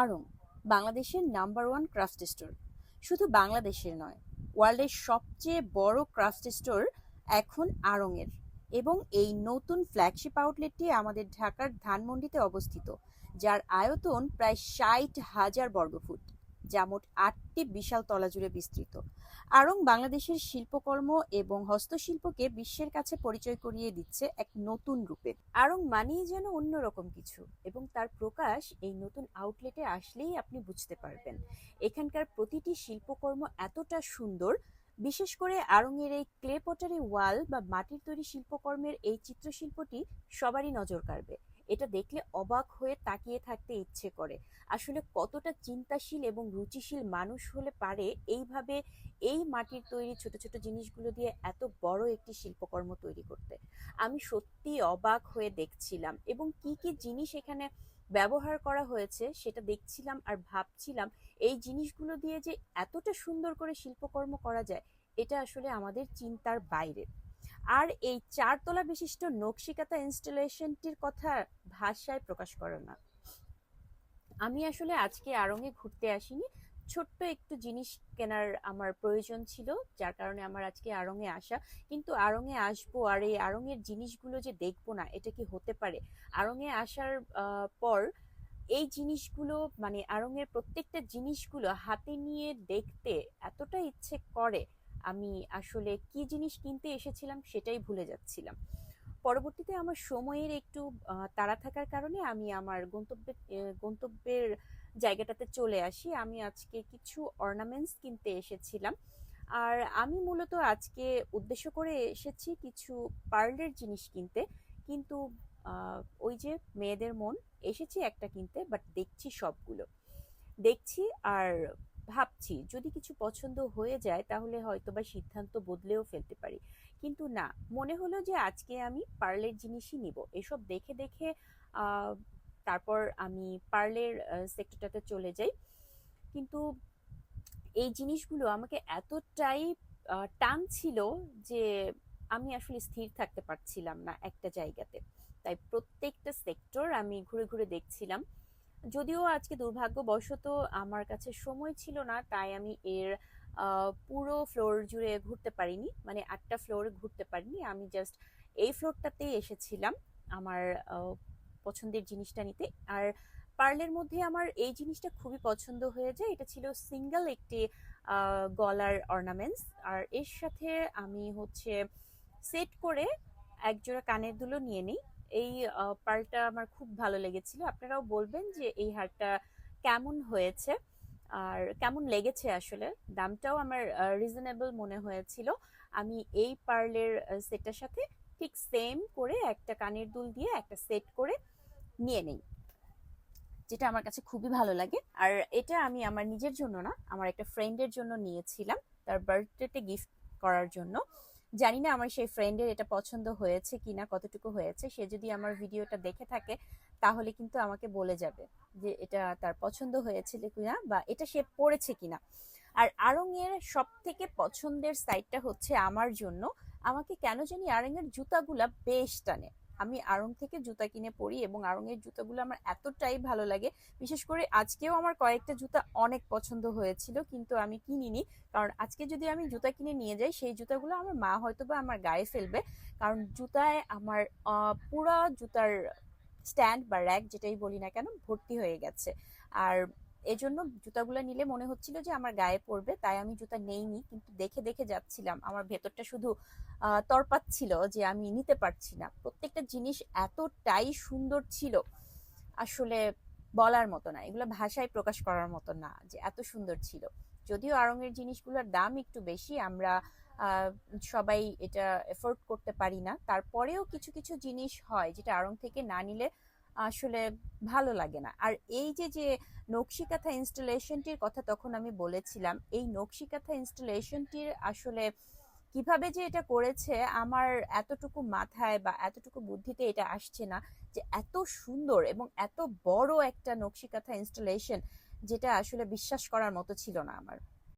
আড়ং বাংলাদেশের number one craft store. শুধু বাংলাদেশের নয়, ওয়ার্ল্ডের সবচেয়ে বড় ক্রাফট স্টোর এখন আড়ংয়ের এবং এই নতুন ফ্ল্যাগশিপ আউটলেটটি আমাদের ঢাকার ধানমন্ডিতে অবস্থিত, যার আয়তন প্রায় ষাট হাজার বর্গফুট। যা মোট আটটি বিশাল তলা জুড়ে বিস্তৃত। আড়ং বাংলাদেশের শিল্পকর্ম এবং হস্তশিল্পকে বিশ্বের কাছে পরিচয় করিয়ে দিচ্ছে এক নতুন রূপে। আড়ং মানেই যেন অন্যরকম কিছু এবং তার প্রকাশ এই নতুন আউটলেটে আসলেই আপনি বুঝতে পারবেন। এখানকার প্রতিটি শিল্পকর্ম এতটা সুন্দর, বিশেষ করে আড়ংয়ের এই ক্লে পটারি ওয়াল বা মাটির তৈরি শিল্পকর্মের এই চিত্রশিল্পটি সবারই নজর কাড়বে। এটা দেখলে অবাক হয়ে তাকিয়ে থাকতে ইচ্ছে করে। আসলে কতটা চিন্তাশীল এবং রুচিশীল মানুষ হলে পারে এইভাবে এই মাটির তৈরি ছোট ছোট জিনিসগুলো দিয়ে এত বড় একটি শিল্পকর্ম তৈরি করতে। আমি সত্যি অবাক হয়ে দেখছিলাম এবং কি কি জিনিস এখানে ব্যবহার করা হয়েছে সেটা দেখছিলাম আর ভাবছিলাম এই জিনিসগুলো দিয়ে যে এতটা সুন্দর করে শিল্পকর্ম করা যায়, এটা আসলে আমাদের চিন্তার বাইরে। আর এই চারতলা বিশিষ্ট নকশিকাতা ইনস্টলেশনটির কথা ভাষায় প্রকাশ করে না। আমি আসলে আজকে আড়ংয়ে ঘুরতে আসিনি। ছোট্ট একটু জিনিস কেনার আমার প্রয়োজন ছিল, যার কারণে আমার আজকে আড়ংয়ে আসা। কিন্তু আড়ংয়ে আসব আর এই আড়ংয়ের জিনিসগুলো যে দেখব না, এটা কি হতে পারে? আড়ংয়ে আসার পর এই জিনিসগুলো মানে আড়ংয়ের প্রত্যেকটা জিনিসগুলো হাতে নিয়ে দেখতে এতটা ইচ্ছে করে আমি আসলে কি জিনিস কিনতে এসেছিলাম সেটাই ভুলে যাচ্ছিলাম। পরবর্তীতে আমার সময়ের একটু তাড়া থাকার কারণে আমি আমার গন্তব্যের গন্তব্যের জায়গাটাতে চলে আসি। আমি আজকে কিছু অর্নামেন্টস কিনতে এসেছিলাম। আর আমি মূলত আজকে উদ্দেশ্য করে এসেছি কিছু পার্লের জিনিস কিনতে। কিন্তু ওই যে মেয়েদের মন, এসেছি একটা কিনতে বাট দেখছি সবগুলো। দেখছি আর ভাবছি যদি কিছু পছন্দ হয়ে যায় তাহলে হয়তো বা সিদ্ধান্ত বদলেও ফেলতে পারি। কিন্তু না মনে হলো যে আজকে আমি পার্লের জিনিসই নিব। এসব দেখে দেখে তারপর আমি পার্লের সেক্টরটাতে চলে যাই। কিন্তু এই জিনিসগুলো আমাকে এতটাই আহ, টানছিল যে আমি আসলে স্থির থাকতে পারছিলাম না একটা জায়গাতে। তাই প্রত্যেকটা সেক্টর আমি ঘুরে ঘুরে দেখছিলাম। যদিও আজকে দুর্ভাগ্যবশত আমার কাছে সময় ছিল না, তাই আমি এর পুরো ফ্লোর জুড়ে ঘুরতে পারিনি মানে আটটা ফ্লোর ঘুরতে পারিনি। আমি জাস্ট এই ফ্লোরটাতেই এসেছিলাম আমার পছন্দের জিনিসটা নিতে। আর পার্লের মধ্যে আমার এই জিনিসটা খুবই পছন্দ হয়ে যায়, এটা ছিল সিঙ্গেল একটি গলার অর্নামেন্টস আর এর সাথে আমি হচ্ছে সেট করে একজোড়া কানের দুলো নিয়ে নিই। এই পার্লটা আমার খুব ভালো লেগেছিল। আপনারাও বলবেন যে এই হারটা কেমন হয়েছে? আর কেমন লেগেছে আসলে? দামটাও আমার রিজনেবল মনে হয়েছিল। আমি এই পার্লের সেটটার সাথে ঠিক সেম করে একটা কানের দুল দিয়ে একটা সেট করে নিয়ে নেই, যেটা আমার কাছে খুবই ভালো লাগে। আর এটা আমি আমার নিজের জন্য না, আমার একটা ফ্রেন্ডের জন্য নিয়েছিলাম। তার বার্থডেতে গিফট করার জন্য। জানি না আমার সেই ফ্রেন্ডের এটা পছন্দ হয়েছে কিনা, কতটুকু হয়েছে, সে যদি আমার ভিডিওটা দেখে থাকে, তাহলে কিন্তু আমাকে বলে যাবে যে এটা তার পছন্দ হয়েছিল কিনা বা এটা সে পড়েছে কিনা। আর আরং এর সব থেকে পছন্দের সাইটটা হচ্ছে আমার জন্য, আমাকে কেন জানি আরং এর জুতাগুলা বেশ টানে। আমি আড়ং থেকে জুতা কিনে পরি এবং আড়ং এর জুতাগুলো আমার এতটাই ভালো লাগে। বিশেষ করে আজকেও আমার কয়েকটা জুতা অনেক পছন্দ হয়েছিল, কিন্তু আমি কিনিনি। কারণ আজকে যদি আমি জুতা কিনে নিয়ে যাই, সেই জুতাগুলো আমার মা হয়তো বা আমার গায়ে ফেলবে। কারণ জুতায় আমার পুরা জুতার স্ট্যান্ড বা র্যাক যেটাই বলি না কেন, ভর্তি হয়ে গেছে। আর এজন্য জুতাগুলো নিলে মনে হচ্ছিল যে আমার গায়ে পড়বে, তাই আমি জুতা নেইনি। কিন্তু দেখে দেখে যাচ্ছিলাম, আমার ভেতরটা শুধু তরপাচ্ছিল যে আমি নিতে পারছি না। প্রত্যেকটা জিনিস এতটাই সুন্দর ছিল, আসলে বলার মতো না। এগুলো ভাষায় প্রকাশ করার মতো না যে এত সুন্দর ছিল। যদিও আড়ংয়ের জিনিসগুলোর দাম একটু বেশি, আমরা সবাই এটা এফোর্ড করতে পারি না। তারপরেও কিছু কিছু জিনিস হয় যেটা আড়ং থেকে না নিলে আসলে ভালো লাগে না। আর এই যে যে নকশিকাথা ইনস্টলেশনটির কথা তখন আমি বলেছিলাম, এই নকশিকাথা ইনস্টলেশনটির আসলে কীভাবে যে এটা করেছে আমার এতটুকু মাথায় বা এতটুকু বুদ্ধিতে এটা আসছে না যে এত সুন্দর এবং এত বড় একটা নকশিকাথা ইনস্টলেশন যেটা আসলে বিশ্বাস করার মতো ছিল না আমার।